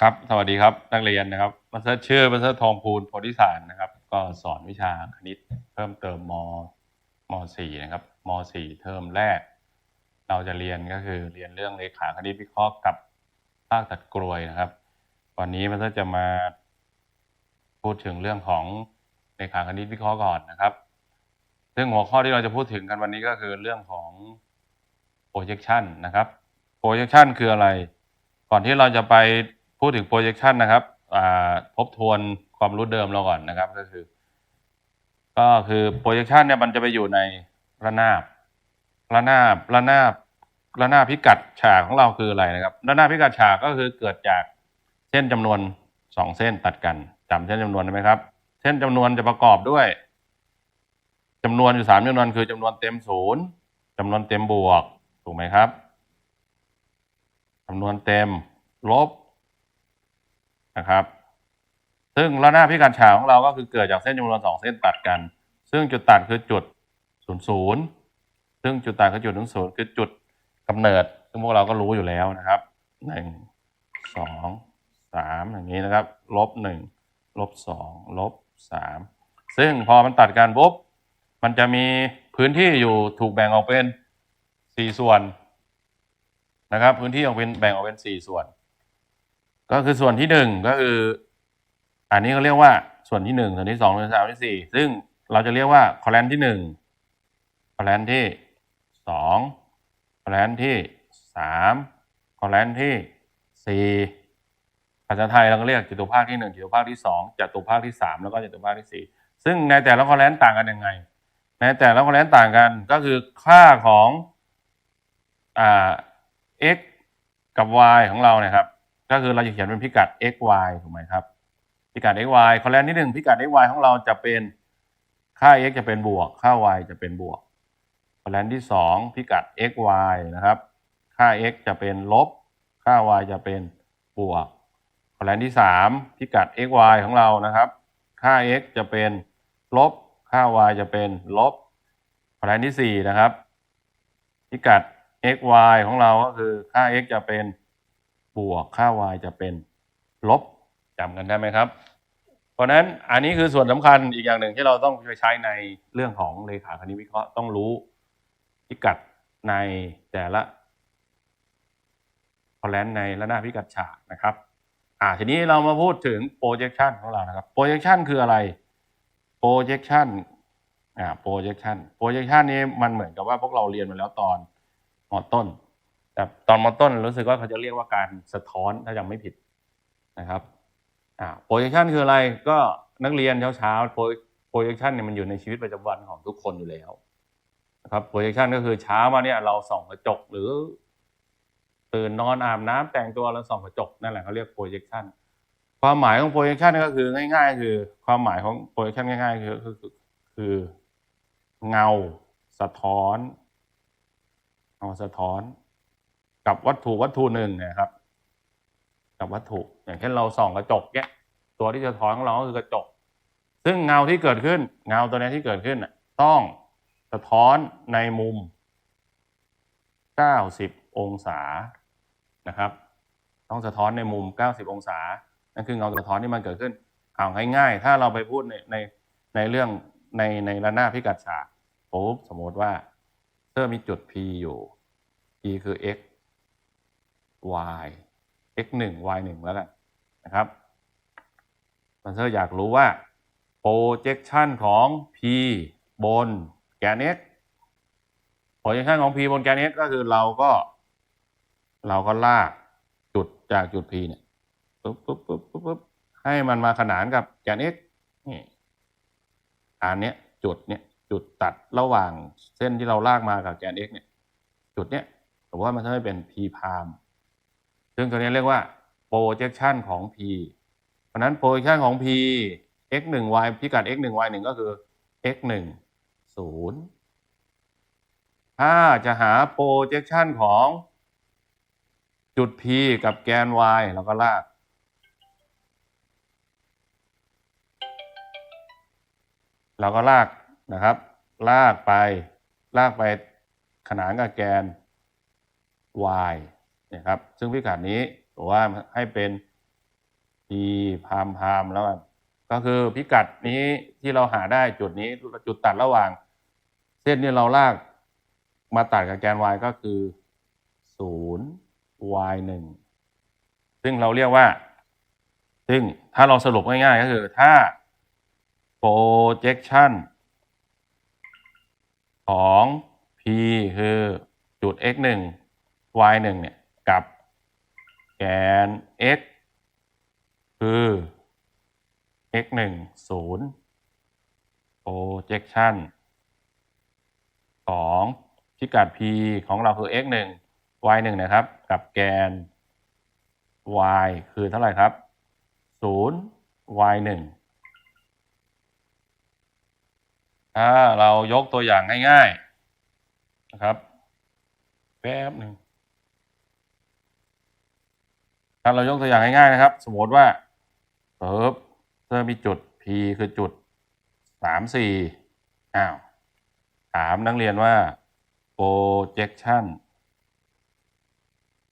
ครับ สวัสดีครับ นักเรียนนะครับมาสเตอร์ชื่อมาสเตอร์ทองพูนโพธิสารนะครับ ก็สอนวิชาคณิตเพิ่มเติมมมสี่นะครับมสี่เทอมแรก เราจะเรียนก็คือเรียนเรื่องเลขาคณิตวิเคราะห์กับภาคตัดกรวยนะครับ วันนี้มันก็จะมาพูดถึงเรื่องของเลขาคณิตวิเคราะห์ก่อนนะครับ ซึ่งหัวข้อที่เราจะพูดถึงกันวันนี้ก็คือเรื่องของ projection นะครับ projection คืออะไร ก่อนที่เราจะไป พูดถึง projection นะครับทบทวนความรู้เดิมเราก่อนนะครับ ก็คือ ก็คือ projection เนี่ยมันจะไปอยู่ในระนาบ ระนาบ ระนาบ ระนาบพิกัดฉากของเราคืออะไรนะครับ ระนาบพิกัดฉากก็คือเกิดจากเส้นจำนวนสองเส้นตัดกันจำเส้นจำนวนได้ไหมครับ เส้นจำนวนจะประกอบด้วยจำนวนอยู่สามจำนวนคือจำนวนเต็มศูนย์จำนวนเต็มบวก ถูกไหมครับจำนวนเต็มลบ นะครับ ซึ่งระนาบพิกัดฉากของเราก็คือเกิดจากเส้นจำนวนสองเส้นตัดกัน ซึ่งจุดตัดคือจุดศูนย์ศูนย์ซึ่งจุดตัดคือจุดศูนย์ศูนย์คือจุดกำเนิด ซึ่งพวกเราก็รู้อยู่แล้วนะครับหนึ่งสองสามอย่างนี้นะครับลบหนึ่งลบสองลบสามซึ่งพอมันตัดกันปุ๊บมันจะมีพื้นที่อยู่ถูกแบ่งออกเป็นสี่ส่วนนะครับ พื้นที่ออกเป็นแบ่งออกเป็นสี่ส่วน ก็คือส่วนที่หนึ่งก็คือ อันนี้เขาเรียกว่าส่วนที่หนึ่งส่วนที่สองส่วนที่สามส่วนที่สี่ซึ่งเราจะเรียกว่าคอแลนที่หนึ่งคอแลนที่สองคอแลนที่สามคอแลนที่สี่ภาษาไทยเราก็เรียกจตุภาคที่หนึ่งจตุภาคที่สองจตุภาคที่สามแล้วก็จตุภาคที่สี่ซึ่งในแต่ละคอแลนต่างกันยังไง ในแต่ละคอแลนต่างกันก็คือค่าของอ่า x กับ y ของเราเนี่ยครับ ก็คือเราจะเขียนเป็นพิกัด x y ถูกไหมครับ พิกัด x y คอแลนที่หนึ่งพิกัด x y ของเราจะเป็นค่า x จะเป็นบวก ค่า y จะเป็นบวกคอแลนที่สองพิกัด x y นะครับ ค่า x จะเป็นลบ ค่า y จะเป็นบวกคอแลนที่สามพิกัด x y ของเรานะครับ ค่า x จะเป็นลบ ค่า y จะเป็นลบคอแลนที่สี่นะครับ พิกัด x y ของเราก็คือค่า x จะเป็น บวกค่า y จะเป็นลบจำกันได้ไหมครับ เพราะนั้นอันนี้คือส่วนสำคัญอีกอย่างหนึ่งที่เราต้องไปใช้ในเรื่องของเลขาคณิตวิเคราะห์ต้องรู้พิกัดในแต่ละคอแลนในระนาบพิกัดฉากนะครับอ่าทีนี้เรามาพูดถึง projection ของเรานะครับ projection คืออะไร projection อ่า projection projection นี้มันเหมือนกับว่าพวกเราเรียนมาแล้วตอนมต้น แต่ตอนมต้นรู้สึกว่าเขาจะเรียกว่าการสะท้อนถ้าจำไม่ผิดนะครับอ่า projection คืออะไรก็นักเรียนเช้าเช้าๆ projection เนี่ยมันอยู่ในชีวิตประจำวันของทุกคนอยู่แล้วนะครับ projection ก็คือเช้ามาเนี่ยเราส่องกระจกหรือตื่นนอนอาบน้ำแต่งตัวแล้วส่องกระจกนั่นแหละเขาเรียก projection ความหมายของ projection ก็คือง่ายๆ คือ ความหมายของ projection ง่ายๆ คือคือคือเงาสะท้อนเงาสะท้อน กับวัตถุวัตถุหนึ่งนะครับ กับวัตถุอย่างเช่นเราส่องกระจกเนี่ยตัวที่จะท้อนของเราก็คือกระจก ซึ่งเงาที่เกิดขึ้น เงาตัวนี้ที่เกิดขึ้นต้องสะท้อนในมุม 90 องศานะครับ ต้องสะท้อนในมุม 90 องศา นั่นคือเงาสะท้อนที่มันเกิดขึ้นเอาง่ายๆ ถ้าเราไปพูดในในในเรื่องในในระนาบพิกัดฉากปุ๊บสมมติว่าเซอร์มีจุด P อยู่ P คือ x y x หนึ่ง y หนึ่งแล้วกันนะครับมันเซอร์อยากรู้ว่า projection ของ p บนแกน x projection ของ p บนแกน x ก็คือเราก็ เราก็ลากจุดจากจุด p เนี่ยปุ๊บปุ๊บปุ๊บปุ๊บปุ๊บให้มันมาขนานกับแกน x นี่อันเนี้ยจุดเนี้ยจุดตัดระหว่างเส้นที่เราลากมากับแกน x เนี่ยจุดเนี้ยสมว่ามันจะให้เป็น p พาม ซึ่งตัวนี้เรียกว่า projection ของ p เพราะนั้น projection ของ p x 1 y พิกัด x 1 y 1ก็คือ x 1 0 ถ้าจะหา projection ของจุด p กับแกน y เราก็ลาก เราก็ลากนะครับ ลากไป ลากไปขนานกับแกน y นะครับ ซึ่งพิกัดนี้บอกว่าให้เป็น p พามพามแล้วกันก็คือพิกัดนี้ที่เราหาได้จุดนี้จุดตัดระหว่าง เส้นที่เราลากมาตัดกับแกน y ก็คือศูนย์ y หนึ่งซึ่งเราเรียกว่า ซึ่งถ้าเราสรุปง่ายๆก็คือถ้า projection ของ p คือจุด x หนึ่ง y หนึ่งเนี่ย กับแกน x คือ x หนึ่งศูนย์ projection ของพิกัด p ของเราคือ x หนึ่ง y หนึ่งนะครับ กับแกน y คือเท่าไหร่ครับศูนย์ y หนึ่งถ้าเรายกตัวอย่างง่าย ๆ นะครับ แป๊บหนึ่ง ถ้าเรายกตัวอย่างง่ายๆนะครับ สมมติว่าเปิบเพิ่มมีจุด p คือจุดสามสี่อ้าว ถามนักเรียนว่า projection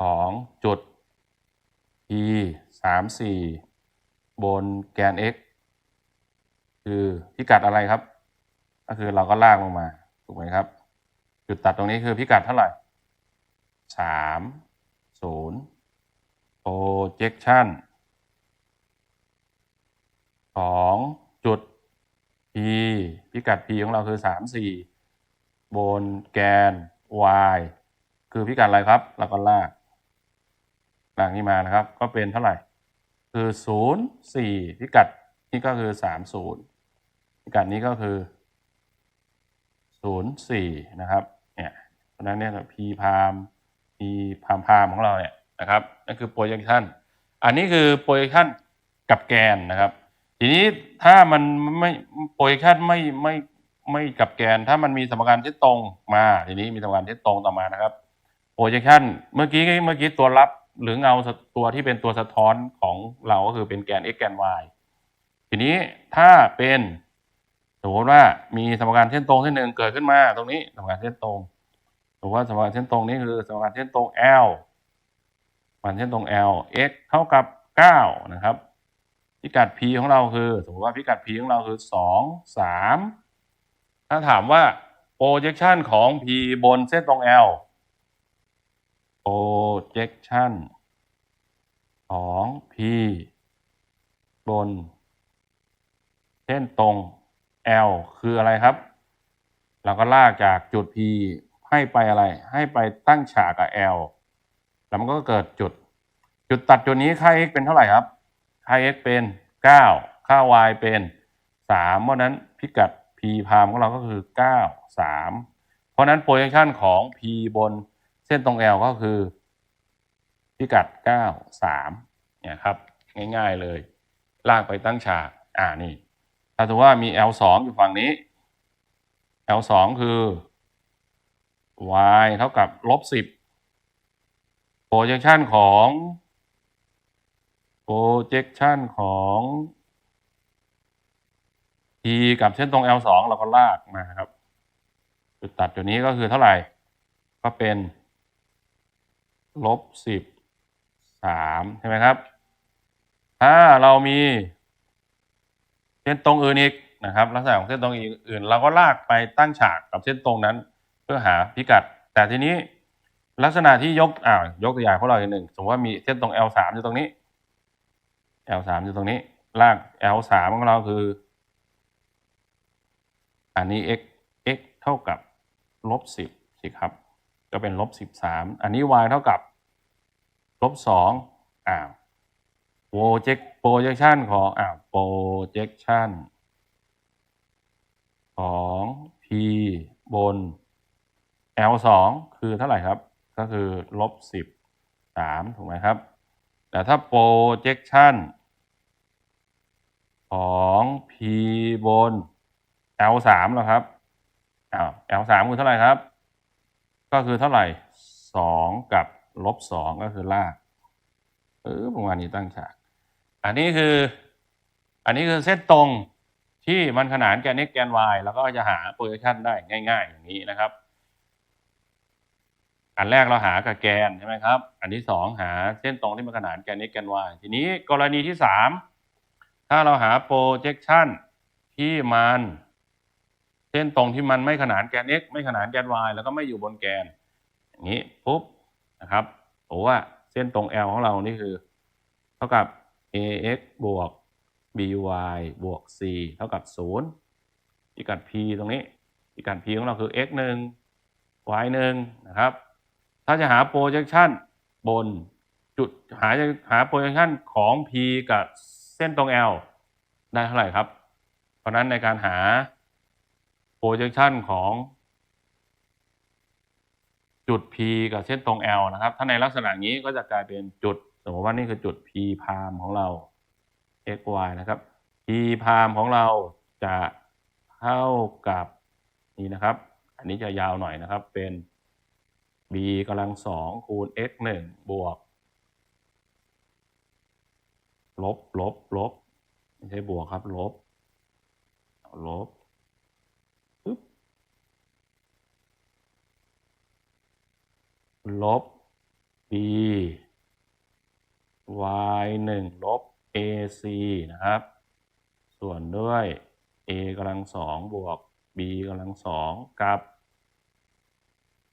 ของจุด p สามสี่บนแกน x คือพิกัดอะไรครับ ก็คือเราก็ลากลงมา ถูกไหมครับ จุดตัดตรงนี้คือพิกัดเท่าไหร่สามศูนย์ projection ของจุด p พิกัด p ของเราคือสามสี่บนแกน y คือพิกัดอะไรครับเราก็ลาก ลากนี้มานะครับ ก็เป็นเท่าไหร่ คือศูนย์สี่พิกัดนี่ก็คือสามศูนย์พิกัดนี้ก็คือศูนย์สี่นะครับ เนี่ย เพราะฉะนั้นเนี่ย p พาม p พามพามของเราเนี่ย นะครับนั่นคือ projection อันนี้คือ projection กับแกนนะครับ ทีนี้ถ้ามันไม่ projection ไม่ไม่ไม่กับแกน ถ้ามันมีสมการที่ตรงมา ทีนี้มีสมการที่ตรงต่อมานะครับ projection เมื่อกี้เมื่อกี้ตัวรับหรือเงาตัวที่เป็นตัวสะท้อนของเราก็คือเป็นแกน x แกน y ทีนี้ถ้าเป็นสมมติว่ามีสมการเส้นตรงเส้นหนึ่งเกิดขึ้นมาตรงนี้สมการเส้นตรงสมมติว่าสมการเส้นตรงนี้คือสมการเส้นตรง L มการเส้นตรง L x เท่ากับ9นะครับ พิกัด p ของเราคือ สมมติว่าพิกัด p ของเราคือ 2 3 ถ้าถามว่า projection ของ p บนเส้นตรง L projection ของ p บน เส้นตรง L คืออะไรครับ เราก็ลากจากจุด P ให้ไปอะไร ให้ไปตั้งฉากกับ L แล้วมันก็เกิดจุด จุดตัดจุดนี้ค่า x เป็นเท่าไหร่ครับ ค่า x เป็น9ค่า y เป็น3เพราะนั้นพิกัด p พามของเราก็คือ9 3เพราะนั้น projection ของ p บนเส้นตรง L ก็คือ พิกัด9 3เนี่ยครับ ง่ายๆเลย ลากไปตั้งฉากอ่านี่ถ้าสมมติว่ามี L 2อยู่ฝั่งนี้ L 2คือ y เท่ากับลบ10 projection ของ projection ของ t กับเส้นตรง L 2 เราก็ลากมาครับ จุดตัดจุดนี้ก็คือเท่าไหร่ ก็เป็นลบ10 3ใช่ไหมครับ ถ้าเรามี เส้นตรงอื่นอีกนะครับ ลักษณะของเส้นตรงอื่น เราก็ลากไปตั้งฉากกับเส้นตรงนั้น เพื่อหาพิกัด แต่ทีนี้ ลักษณะที่ยกอ่ายกตัวอย่างของเราอีกหนึ่งสมมติว่ามีเส้นตรง L สามอยู่ตรงนี้ L สามอยู่ตรงนี้ ลาก L สามของเราคือ อันนี้ x x เท่ากับลบสิบสิครับ ก็เป็นลบสิบสามอันนี้ y เท่ากับลบสองอ้าว project projection ของอ่า projection ของ p บน l 2คือเท่าไหร่ครับ ก็คือลบสิบสามถูกไหมครับ แต่ถ้า projection ของ p บน l 3แล้วครับอ้าว l 3คือเท่าไหร่ครับ ก็คือเท่าไหร่สองกับลบสองก็คือลากเออประมาณนี้ตั้งฉาก อันนี้คือ อันนี้คือเส้นตรงที่มันขนานแกน x แกน y แล้วก็จะหา projection ได้ง่าย ๆ อย่างนี้นะครับ อันแรกเราหากับแกนใช่ไหมครับ อันที่สองหาเส้นตรงที่มันขนานแกน x แกน y ทีนี้กรณีที่สามถ้าเราหา projection ที่มันเส้นตรงที่มันไม่ขนานแกน x ไม่ขนานแกน y แล้วก็ไม่อยู่บนแกน อย่างนี้ปุ๊บนะครับโอ้ว่าเส้นตรง L ของเรานี่คือ เท่ากับ ax บวก by บวก c เท่ากับ 0 พิกัด p ตรงนี้ พิกัด p ของเราคือ x 1 y 1นะครับ ถ้าจะหา projection บนจุดหาหา projection ของ p กับเส้นตรง L ได้เท่าไหร่ครับ เพราะฉะนั้นในการหา projection ของจุด P กับเส้นตรง L นะครับ ถ้าในลักษณะนี้ก็จะกลายเป็นจุด สมมติว่านี่คือจุด P พามของเรา x y นะครับ P พามของเราจะเท่ากับนี่นะครับ อันนี้จะยาวหน่อยนะครับเป็น b กำลังสองคูณ x หนึ่งบวก ลบลบลบไม่ใช่บวกครับ ลบ ลบปึ๊บลบ b y หนึ่งลบ ac นะครับ ส่วนด้วย a กำลังสองบวก b กำลังสองกับ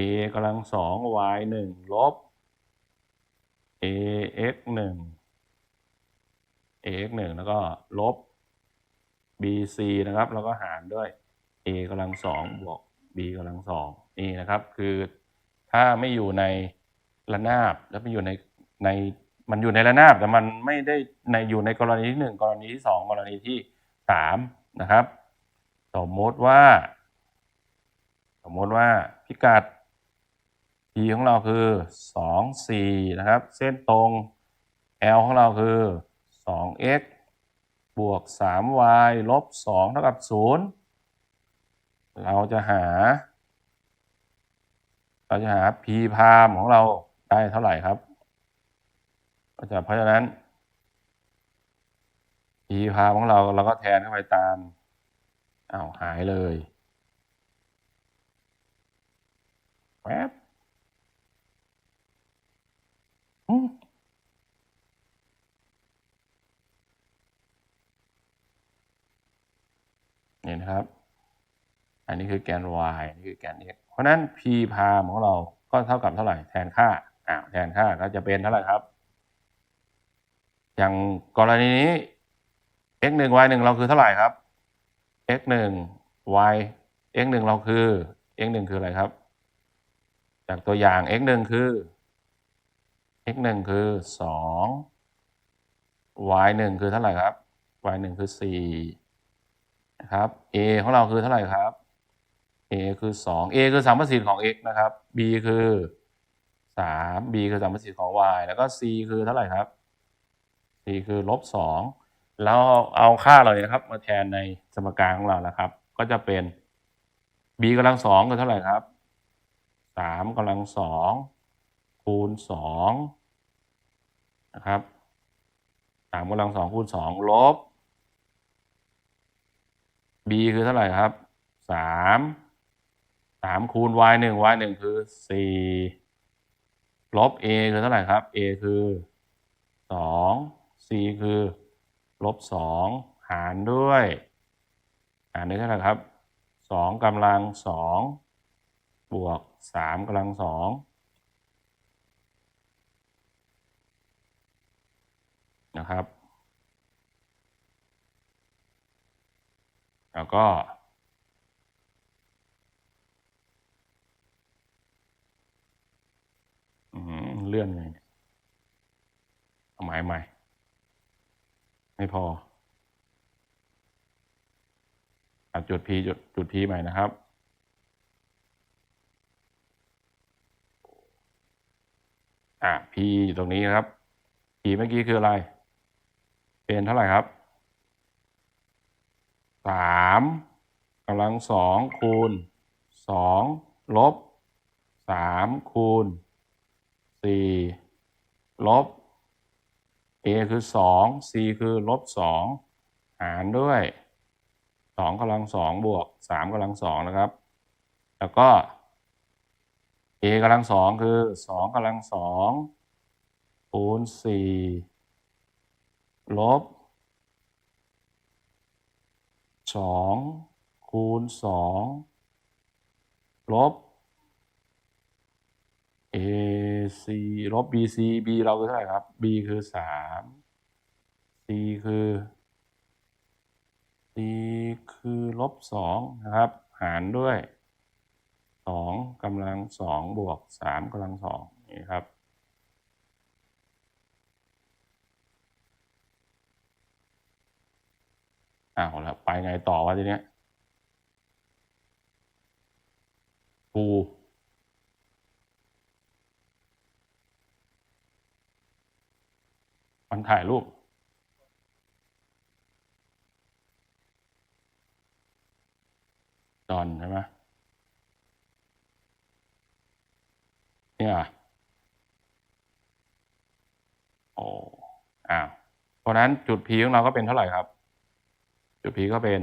a กำลังสอง y หนึ่งลบ ax หนึ่ง ax หนึ่งแล้วก็ลบ bc นะครับ แล้วก็หารด้วย a กำลังสองบวก b กำลังสองนี่นะครับคือถ้าไม่อยู่ในระนาบแล้วมันอยู่ในในมันอยู่ในระนาบแต่มันไม่ได้ในอยู่ในกรณีที่หนึ่งกรณีที่สองกรณีที่สามนะครับ สมมติว่า สมมติว่าพิกัด p ของเราคือสองสี่นะครับ เส้นตรง l ของเราคือสอง x บวกสาม y ลบสองเท่ากับศูนย์เราจะหา เราจะหา p พามของเราได้เท่าไหร่ครับก็จะเพราะฉะนั้น p พามของเราเราก็แทนเข้าไปตามอ้าวหายเลยแป๊บ อืมนี่นะครับ อันนี้คือแกน y นี่คือแกน x เพราะนั้น p พาของเราก็เท่ากับเท่าไหร่แทนค่าอ้าวแทนค่าก็จะเป็นเท่าไหร่ครับ อย่างกรณีนี้ x หนึ่ง y หนึ่งเราคือเท่าไหร่ครับ x หนึ่ง y x หนึ่งเราคือ x หนึ่งคืออะไรครับ จากตัวอย่าง x หนึ่งคือ x หนึ่งคือสอง y หนึ่งคือเท่าไหร่ครับ y หนึ่งคือสี่นะครับ a ของเราคือเท่าไหร่ครับ a คือสอง a คือสามประสิทธิ์ของ x นะครับ b คือสาม b คือสามประสิทธิ์ของ y แล้วก็ c คือเท่าไหร่ครับ c คือลบสองแล้วเอาค่าเหล่านี้นะครับ มาแทนในสมการของเรานะครับ ก็จะเป็น b กำลังสองคือเท่าไหร่ครับสามกำลังสองคูณสอง นะครับสามกำลังสองคูณสองลบ b คือเท่าไหร่ครับสามสามคูณ y หนึ่ง y หนึ่งคือสี่ลบ a คือเท่าไหร่ครับ a คือสอง c คือลบสองหารด้วยหารด้วยเท่าไหร่ครับสองกำลังสองบวกสามกำลังสอง นะครับ แล้วก็ เลื่อนไงเนี่ยเอาหมายใหม่ ไม่พอจุด P จุดจุด P ใหม่นะครับอะ P อยู่ตรงนี้นะครับ P เมื่อกี้คืออะไร เป็นเท่าไหร่ครับสามกำลังสองคูณสองลบสามคูณสี่ลบ a คือสอง c คือลบสองหารด้วยสองกำลังสองบวกสามกำลังสองนะครับ แล้วก็ a กำลังสองคือสองกำลังสองคูณสี่ ลบสองคูณสองลบ AC ลบ BC B เราคือเท่าไหร่ครับ B คือสาม C คือ C คือลบสองนะครับ หารด้วยสองกำลังสองบวกสามกำลังสองนี่ครับ อ้าวแล้วไปไงต่อวะทีเนี้ยปูมันถ่ายรูปจอนใช่ไหมเนี่ยอโอ้อ้าวเพราะนั้นจุด P ของเราก็เป็นเท่าไหร่ครับ จุด P ก็เป็น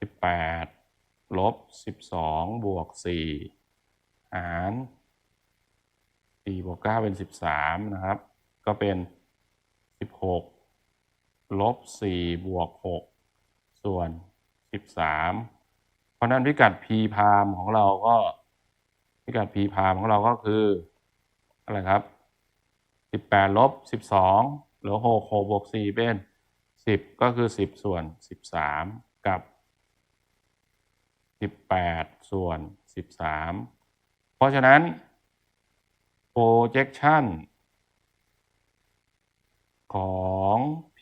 สิบแปดลบสิบวกสี่หารสี่บวกเก้าเป็นสิบสามนะครับ ก็เป็นสิบหกลบสี่บวกหกส่วนสิบสามเพราะนั้นพิกัด P พามของเราก็พิกัด P พามของเราก็คืออะไรครับสิบแปดลบสิบสองเหลือหกหกบวกสี่เป็น สิบก็คือสิบส่วนสิบสามกับสิบแปดส่วนสิบสามเพราะฉะนั้น projection ของ P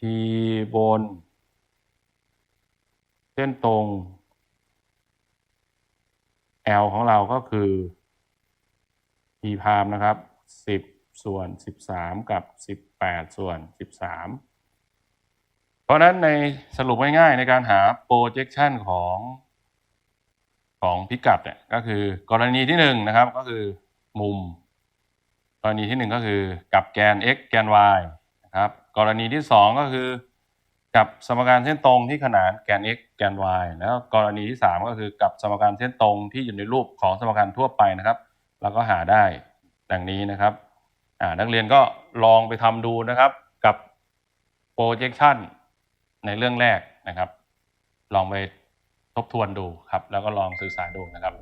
บน เส้นตรง L ของเราก็คือ P พามนะครับ 10 ส่วน 13 กับ 18 ส่วน 13 เพราะนั้นในสรุปง่ายๆในการหา projection ของของพิกัดเนี่ยก็คือกรณีที่หนึ่งนะครับ ก็คือมุม กรณีที่หนึ่งก็คือกับแกน x แกน y นะครับกรณีที่สองก็คือกับสมการเส้นตรงที่ขนานแกน x แกน y แล้วกรณีที่สามก็คือกับสมการเส้นตรงที่อยู่ในรูปของสมการทั่วไปนะครับเราก็หาได้ดังนี้นะครับนักเรียนก็ลองไปทำดูนะครับกับ projection ในเรื่องแรกนะครับ ลองไปทบทวนดูครับ แล้วก็ลองศึกษาดูนะครับ